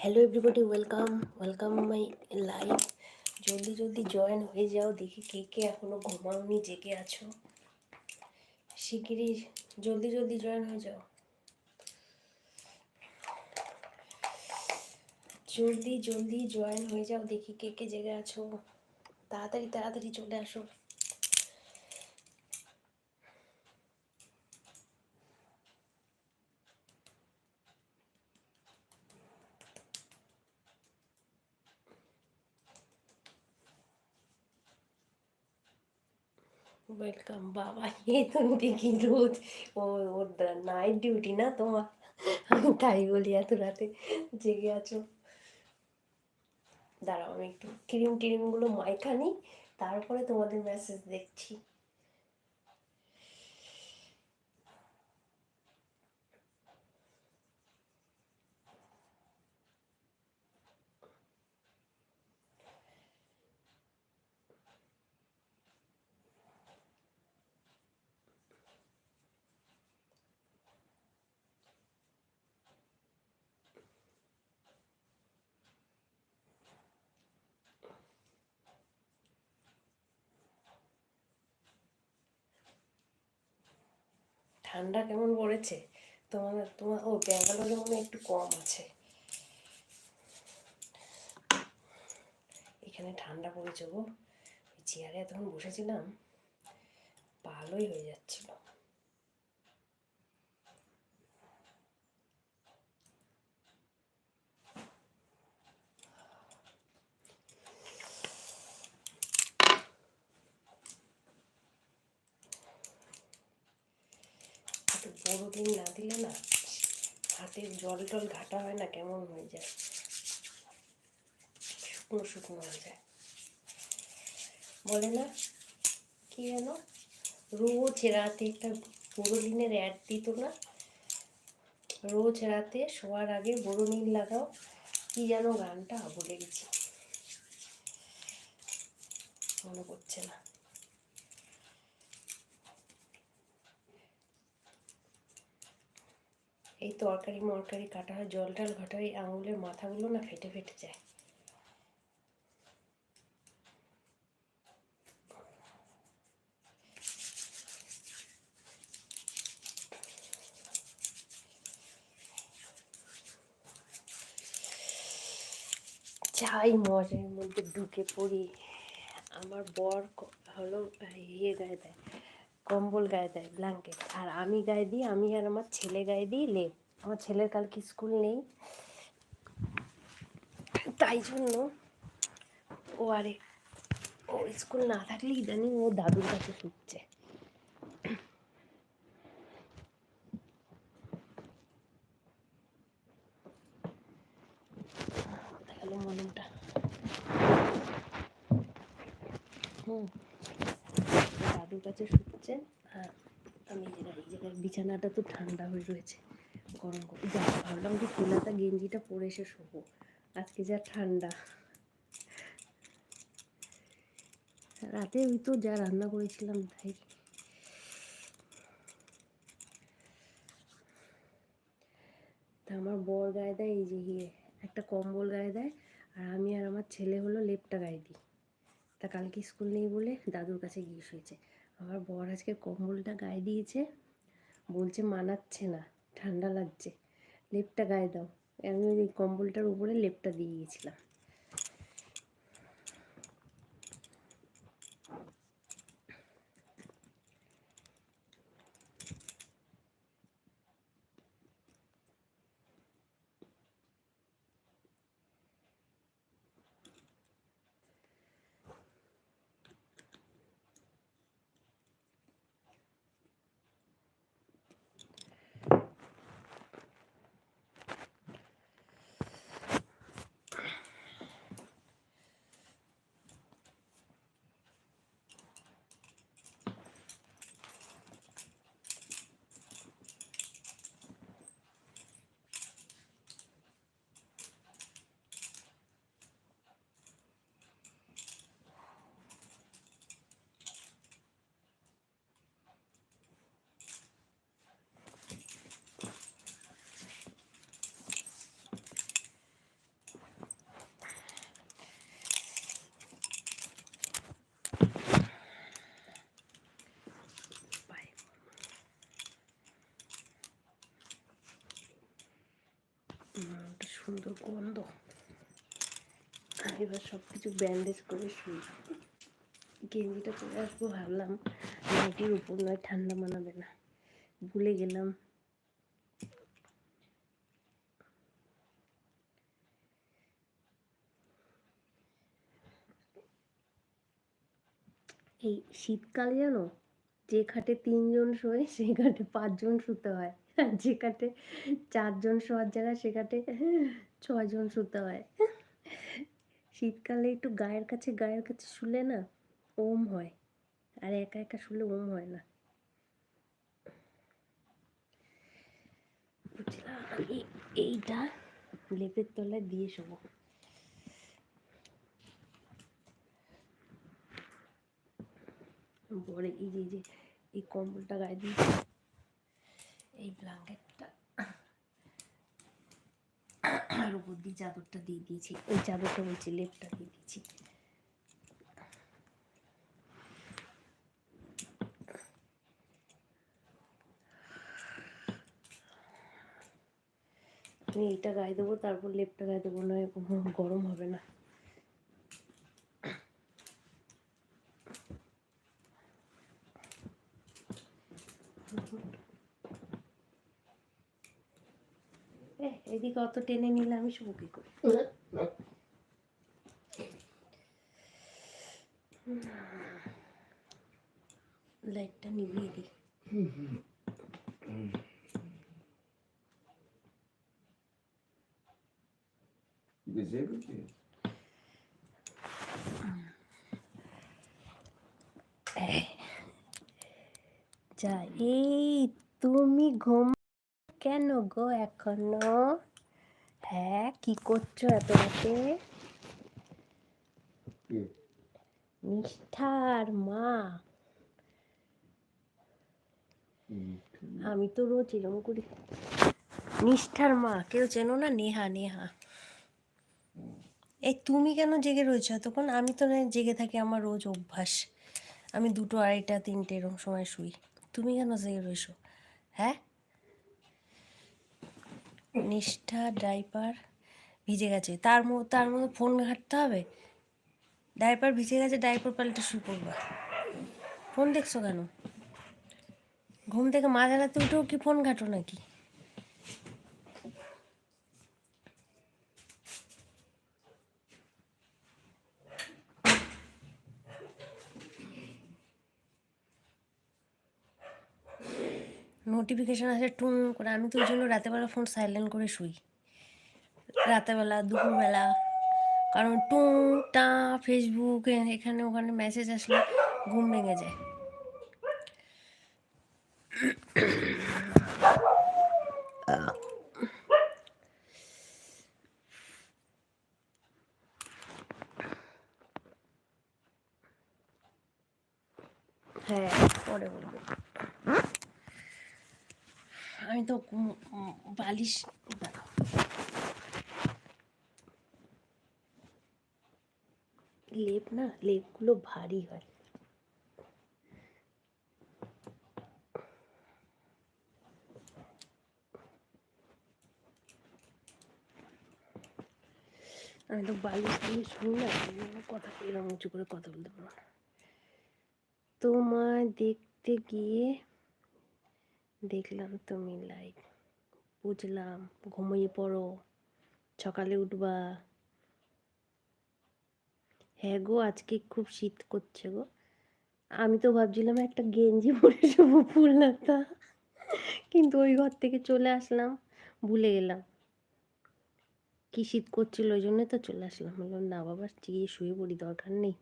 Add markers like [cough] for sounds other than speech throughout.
Hello everybody welcome welcome my live জলদি জলদি join হয়ে যাও। দেখি কে কে এখনও ঘুমাওনি, জেগে আছো। শিগগিরই জলদি জলদি জয়েন হয়ে যাও। জলদি জলদি জয়েন হয়ে যাও। দেখি কে কে জেগে আছো। তাড়াতাড়ি তাড়াতাড়ি চলে আসো। ওয়েলকাম বাবা। এ তুমি দেখি রোজ ও, ওর নাইট ডিউটি না তোমার? আমি তাই বলি, এত রাতে জেগে আছো। দাঁড়াও, আমি একটু ক্রিম টিরিমগুলো মাইকা নিই, তারপরে তোমাদের মেসেজ দেখছি। ঠান্ডা কেমন পড়েছে? তোমার তোমার, ও, ব্যাঙ্গালোরে মনে একটু কম আছে। এখানে ঠান্ডা পড়েছে গো। চেয়ারে এতক্ষণ বসেছিলাম, ভালোই হয়ে যাচ্ছিল। বড় দিন না দিলে না, হাতের জল টল ঘাটা হয় না, কেমন হয়ে যায়? শুকনো শুকনো হয়ে যায়। বলে না, কি যেন রোজ রাতে একটা বোরোলিনের অ্যাড দিত না? রোজ রাতে শোয়ার আগে বোরোলিন লাগাও, কি যেন গানটা বলে গেছি। মনে করছে না। এই তরকারি মরকারি কাটা হয়, জল টল ঘাটা হয় আঙুলের মাথাগুলো না ফেটে ফেটে যায়। চাই মজার মধ্যে ঢুকে পড়ি। আমার বর হলো ইয়ে গায়ে দেয়। কম্বল গায়ে দেয় ব্ল্যাঙ্কেট আর আমি গায়ে দিই, আমি আর আমার ছেলে গায়ে দিই লেপ। আমার ছেলের কালকে স্কুল নেই। তাই জন্য ও আরে ও স্কুল না থাকলে ইদানিং ও দাদুর কাছে শুচ্ছে কাছে শুচ্ছে আর আমি এই জায়গায় বিছানাটা তো ঠান্ডা হয়ে রয়েছে, গরম করে যা ভাবলাম যে ফুলাতা গেঞ্জিটা পরে এসে শোবো। আজকে যা ঠান্ডা। রাতে ওই তো যা রান্না করেছিলাম, তাই। আমার বর গায়ে দেয়, এই যে ইয়ে একটা কম্বল গায়ে দেয়, আর আমি আর আমার ছেলে হলো লেপটা গায়ে দিই। তা কালকে স্কুল নেই বলে দাদুর কাছে গিয়ে শুয়েছে। আমার বর আজকে কম্বলটা গায়ে দিয়েছে। বলছে মানাচ্ছে না, ঠান্ডা লাগছে। লেপটা গায়ে দাও। আমি ওই কম্বলটার উপরে লেপটা দিয়ে গেছিলাম। একটা সুন্দর গন্ধ। এবার সব কিছু ব্যান্ডেজ করে শুই গেঞ্জিটা চলে আসব, ভাবলাম নাইটির উপর নয়, ঠান্ডা মানাবে না। ভুলে গেলাম। এই শীতকালে জানো, যে খাটে তিনজন শোয়, সেই খাটে পাঁচজন শুতে হয়। যে খাটে চারজন শোয়ার জায়গা সে খাটে ছজন শুতে হয়। শীতকালে একটু গায়ের কাছে গায়ের কাছে শুলে না, ওম হয়। আর একা একা শুলে ওম হয় না। এইটা লেপের তলায় দিয়ে শোবো। যে, এই যে, এই কম্বলটা গায়ে দিয়েছি। এই ব্ল্যাঙ্কেটটা আর উপর দিয়ে চাদরটা দিয়ে দিয়েছি। ওই চাদরটা বলছি লেপটা দিয়ে দিয়েছি। আমি গায়ে দেবো, তারপর লেপটা গায়ে দেবো, নয় গরম হবে না এ, এদিকে অত টেনে নিলে আমি শুভ কি করে? লাইটটা নিভিয়ে দিই। যা এই তুমি ঘুম কেন গো এখনও? হ্যাঁ কি করছ এত রাতে? নিষ্ঠার মা। আমি তো রোজ এরম করি। নিষ্ঠার মা কেউ চেনো না? নেহা নেহা। এই তুমি কেন জেগে রয়েছো তখন আমি তো জেগে থাকি আমার রোজ অভ্যাস। আমি দুটো আড়াইটা তিনটে এরকম সময় শুই। তুমি কেন জেগে রয়েছো? হ্যাঁ? নিষ্ঠা, ডাইপার ভিজে গেছে। তার তার মধ্যে ফোন ঘাটতে হবে। ডাইপার ভিজে গেছে, ডাইপার পাল্টে শুরু পড়বা। ফোন দেখছ কেন? ঘুম থেকে মাঝে রাতে উঠেও কি ফোন ঘাটো নাকি? নোটিফিকেশন আসে টুন করে। আমি তো ওই জন্য রাতেবেলা ফোন সাইলেন্ট করে শুই। রাতেবেলা, দুপুরবেলা। কারণ টুঁ, টা ফেসবুক এখানে, ওখানে মেসেজ আসলে ঘুম ভেঙে যায়। হ্যাঁ পরে বলব। আমি তো উম, উম, বালিশ লেপ না লেপগুলো ভারী হয় আমি তো বালিশ দিয়ে শুনি না কথা এরকম উঁচু করে কথা বলতে পারব না। তোমায় দেখতে গিয়ে দেখলাম তুমি লাইভ বুঝলাম, ঘুমিয়ে পড়ো, সকালে উঠবা। হ্যাঁ গো, আজকে খুব শীত করছে গো। আমি তো ভাবছিলাম একটা গেঞ্জি পরে শুভ ফুলনাতা কিন্তু ওই ঘর থেকে চলে আসলাম, ভুলে গেলাম। কি শীত করছিল ওই জন্য তো চলে আসলাম। বললাম, না বাবা গিয়ে শুয়ে পড়ি, দরকার নেই।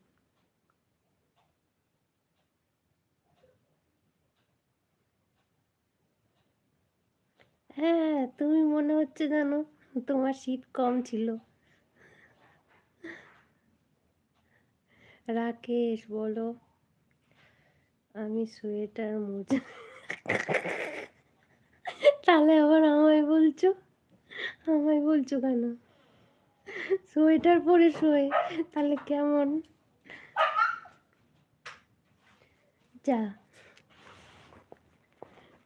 হ্যাঁ তুমি মনে হচ্ছে জানো তোমার শীত কম ছিল। রাকেশ, বলো। আমি সোয়েটার মোজা। তাহলে আবার আমায় বলছো? আমায় বলছো কেন? সোয়েটার পরে শোয়ে, তাহলে কেমন? যা।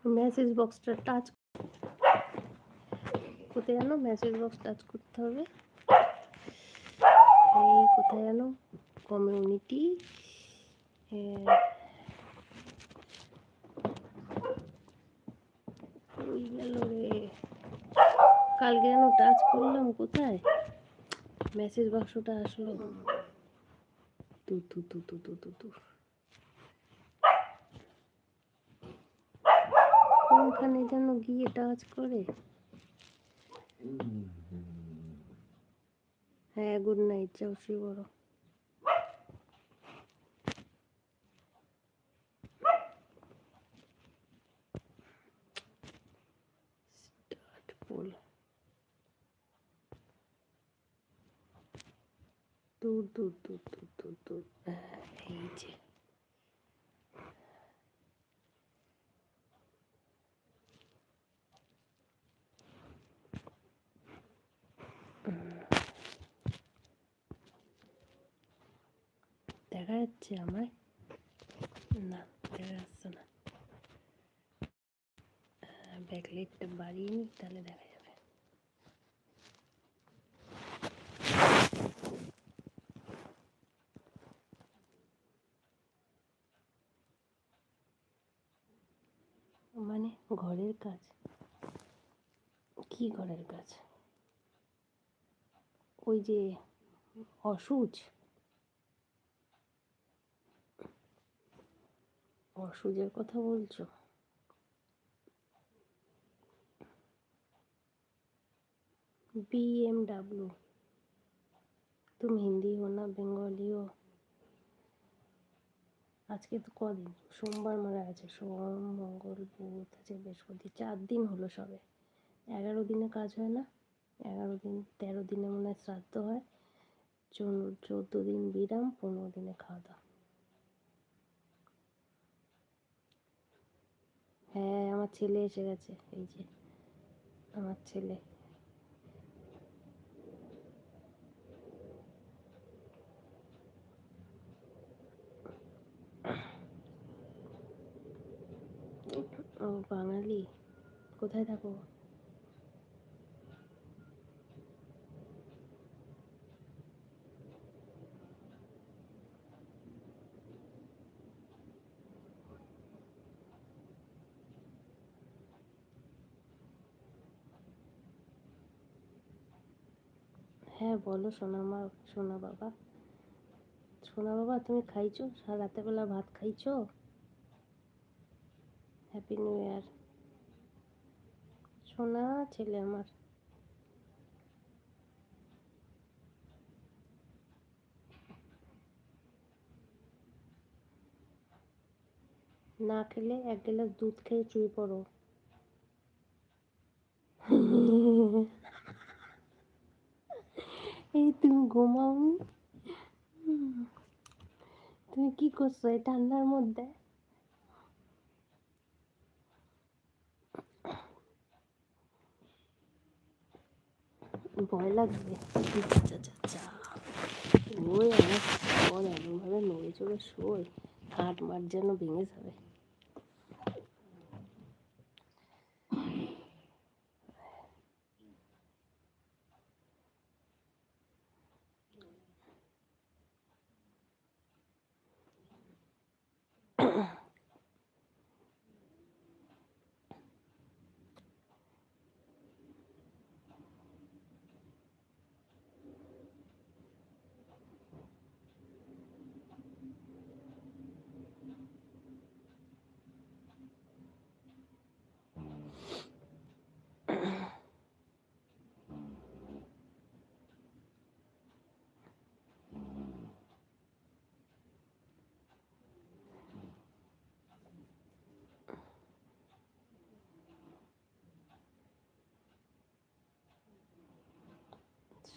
মেসেজ বক্সটা টাচ কোথায় জানো? মেসেজ বক্স টাচ করতে হবে। এই কোথায় জানো? কমিউনিটি রে। কালকে যেন টাচ করলাম কোথায়? মেসেজ বাক্সটা আসলো। তু তু তু তু তু তু তু কোনখানে যেন গিয়ে টাচ করে? হ্যাঁ গুড নাইট যাও বড় স্টার্ট দূর দূর দূর দূর দূর দূর। হ্যাঁ, এই যে দেখা যাচ্ছে আমায় না দেখা যাচ্ছে না ব্যাকলাইটটা মানে ঘরের কাজ? কি ঘরের কাজ? ওই যে অসুচ? অসুজের কথা বলছো बीएमडब्ल्यू तुम हिंदी हो ना বেঙ্গলি हो আজকে তো কদিন সোমবার মারা আছে সোম মঙ্গল বুধ আছে বৃহস্পতি চার দিন হলো সবে এগারো দিনে কাজ হয় না এগারো দিন তেরো দিনে মনে হয় শ্রাদ্ধ হয় চৌ- চৌদ্দ দিন বিরাম পনেরো দিনে খাওয়া দাওয়া হ্যাঁ আমার ছেলে এসে গেছে। এই যে আমার ছেলে। ও বাঙালি কোথায় থাকো? হ্যাঁ বলো সোনা মা, সোনা বাবা। সোনা বাবা, তুমি খাইছো? সারা রাতের বেলা ভাত খাইছো? হ্যাপি নিউ ইয়ার সোনা, ছেলে আমার। না খেলে এক গ্লাস দুধ খেয়ে শুয়ে পড়ো এই তুমি ঘুমাওনি? তুমি কি করছ এই ঠান্ডার মধ্যে? ভয় লাগবে। আচ্ছা আচ্ছা আচ্ছা। ওই আমার পর এমনভাবে নড়ে চড়ে শোয়। হাট মাঠ যেন ভেঙে যাবে।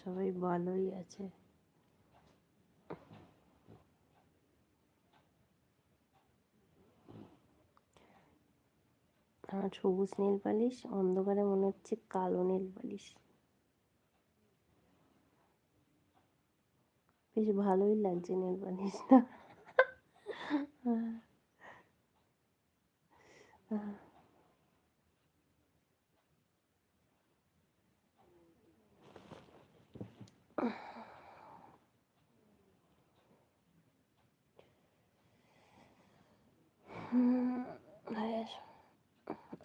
সবাই ভালোই আছে। আমার সবুজ নীল পালিশ অন্ধকারে মনে হচ্ছে কালো নীল পালিশ বেশ ভালোই লাগছে নীল পালিশটা [laughs]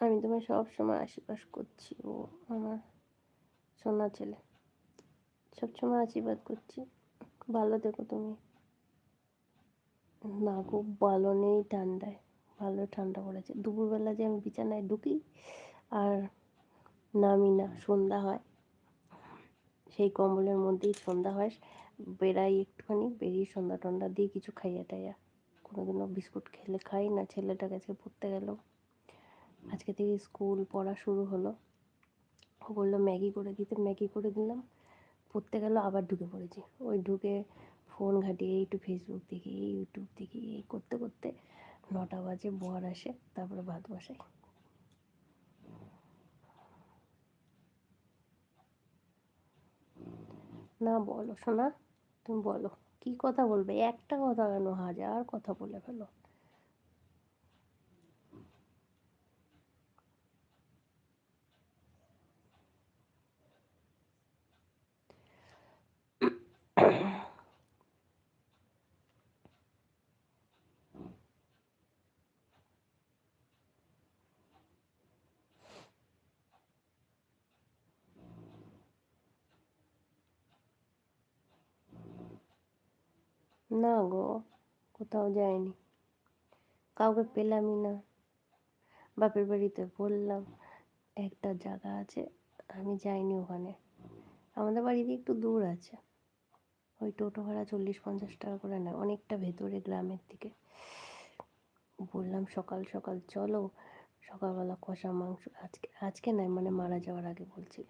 আমি তোমায় সব সময় আশীর্বাদ করছি, ও আমার সোনা ছেলে। সবসময় আশীর্বাদ করছি। ভালো থেকো তুমি। না খুব ভালো নেই ঠান্ডায়। ভালো ঠান্ডা পড়েছে। দুপুরবেলা যে আমি বিছানায় ঢুকি আর নামি না, সন্ধ্যা হয়। সেই কম্বলের মধ্যেই সন্ধ্যা হয়। বেড়াই একটুখানি, বেরিয়ে সন্ধ্যা টন্ধ্যা দিয়ে কিছু খাইয়া টাইয়া। কোনো দিনও বিস্কুট খেলে খাই না ছেলেটা কাছে পড়তে গেল। আজকে থেকে স্কুল পড়া শুরু হলো। ও বলল, ম্যাগি করে দিতে, ম্যাগি করে দিলাম। পড়তে গেল, আবার ঢুকে পড়েছি। ওই ঢুকে ফোন ঘাটিয়ে একটু ফেসবুক দেখি, এই ইউটিউব দেখি, এই করতে করতে নটা বাজে, বর আসে, তারপরে ভাত বসাই। না, বলো শোনা তুমি বলো, কি কথা বলবে? একটা কথা কেন? হাজার কথা বলে ফেলো। না গো, কোথাও যায়নি। কাউকে পেলামই না। বাপের বাড়িতে বললাম, একটা জায়গা আছে, আমি যাইনি ওখানে। আমাদের বাড়িতে একটু দূর আছে। ওই টোটো ভাড়া চল্লিশ পঞ্চাশ টাকা করে নেয়, অনেকটা ভেতরে গ্রামের দিকে। বললাম, সকাল সকাল চলো। সকালবেলা কষা মাংস, আজকে আজকে নয় মানে মারা যাওয়ার আগে বলছিল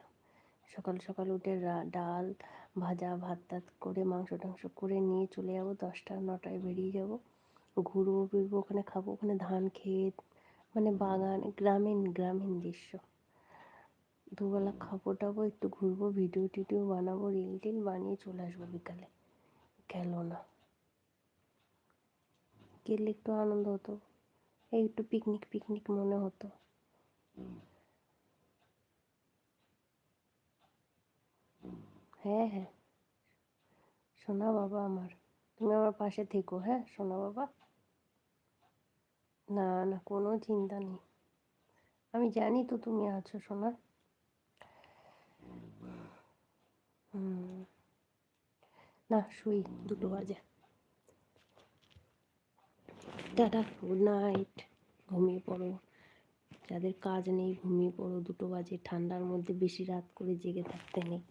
সকাল সকাল উঠে ডাল ভাজা ভাত টাত করে, মাংস টাংস করে নিয়ে চলে যাব। দশটা নটায় বেরিয়ে যাব। ঘুরবো, ফিরবো, ওখানে খাব, ওখানে ধান ক্ষেত মানে বাগান, গ্রামীণ গ্রামীণ দৃশ্য। দুবেলা খাব টাবো, একটু ঘুরবো, ভিডিও টিডিও বানাবো রিল টিল বানিয়ে চলে আসব বিকালে। গেল না। গেলে একটু আনন্দ হতো, এই একটু পিকনিক পিকনিক মনে হতো। হ্যাঁ হ্যাঁ। সোনা বাবা আমার। তুমি আমার পাশে থেকো হ্যাঁ সোনা বাবা? না না, কোনো চিন্তা নেই। আমি জানি তো তুমি আছো, সোনা। না, শুই, দুটো বাজে। Tata, good night. ঘুমিয়ে পড়ো। যাদের কাজ নেই, ঘুমিয়ে পড়ো। দুটো বাজে। ঠান্ডার মধ্যে বেশি রাত করে জেগে থাকতে নেই।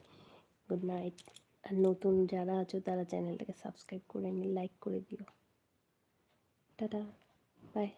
গুড নাইট আর নতুন যারা আছো, তারা চ্যানেলটাকে সাবস্ক্রাইব করে নিয়ে লাইক করে দিও। টাটা। বাই